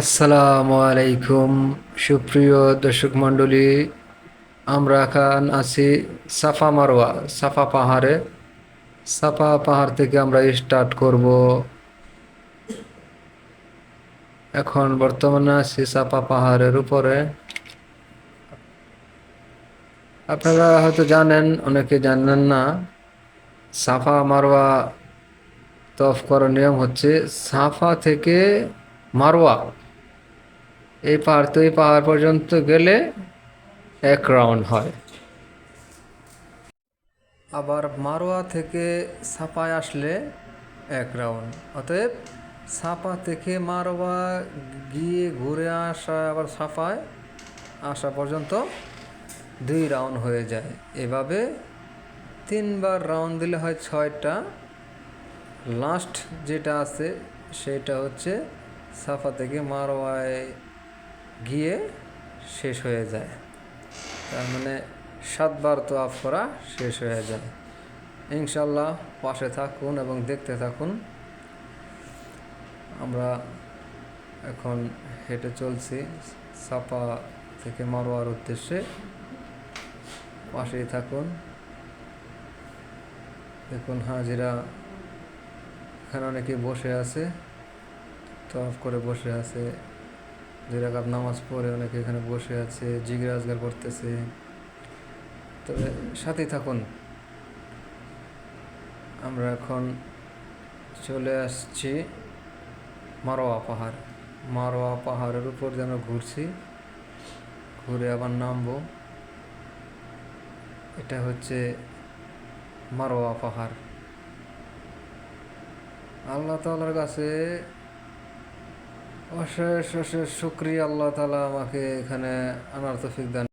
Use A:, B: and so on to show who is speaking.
A: আসসালামু আলাইকুম, সুপ্রিয় দর্শক মণ্ডলী, আমরা এখন আছি সাফা মারোয়া সাফা পাহাড়ে। সাফা পাহাড় থেকে আমরা স্টার্ট করব। এখন বর্তমানে আছি সাফা পাহাড়ের উপরে। আপনারা হয়তো জানেন, অনেকে জানেন না, সাফা মারোয়া তফ করার নিয়ম হচ্ছে সাফা থেকে মারোয়া এই পাহাড় তো এই পাহাড় পর্যন্ত গেলে এক রাউন্ড হয়। আবার মারোয়া থেকে সাপায় আসলে এক রাউন্ড। অতএব সাপা থেকে মারোয়া গিয়ে ঘুরে আসা, আবার সাফায় আসা পর্যন্ত দুই রাউন্ড হয়ে যায়। এভাবে তিনবার রাউন্ড দিলে হয় ছয়টা। লাস্ট যেটা আছে সেটা হচ্ছে সাফা থেকে মারোয়ায় গিয়ে শেষ হয়ে যায়। তার মানে সাতবার তো আফ করা শেষ হয়ে যায়। ইনশাল্লাহ পাশে থাকুন এবং দেখতে থাকুন। আমরা এখন হেঁটে চলছি সাপা থেকে মারোয়ার উদ্দেশ্যে। পাশেই থাকুন। দেখুন হাজিরা এখানে অনেকে বসে আছে তফ করে বসে আছে। দুই নামাজ পড়ে অনেকে এখানে বসে আছে জিজ্ঞাসগার করতেছে। তবে সাথেই থাকুন। আমরা এখন চলে আসছি মারোয়া পাহাড়। মারোয়া পাহাড়ের উপর আমরা ঘুরছি। ঘুরে আবার নামবো। এটা হচ্ছে মারোয়া পাহাড়। আল্লাহ তালার কাছে অশেষ অশেষ শুক্রিয়া আল্লাহ তালা আমাকে এখানে আনার তফিক দান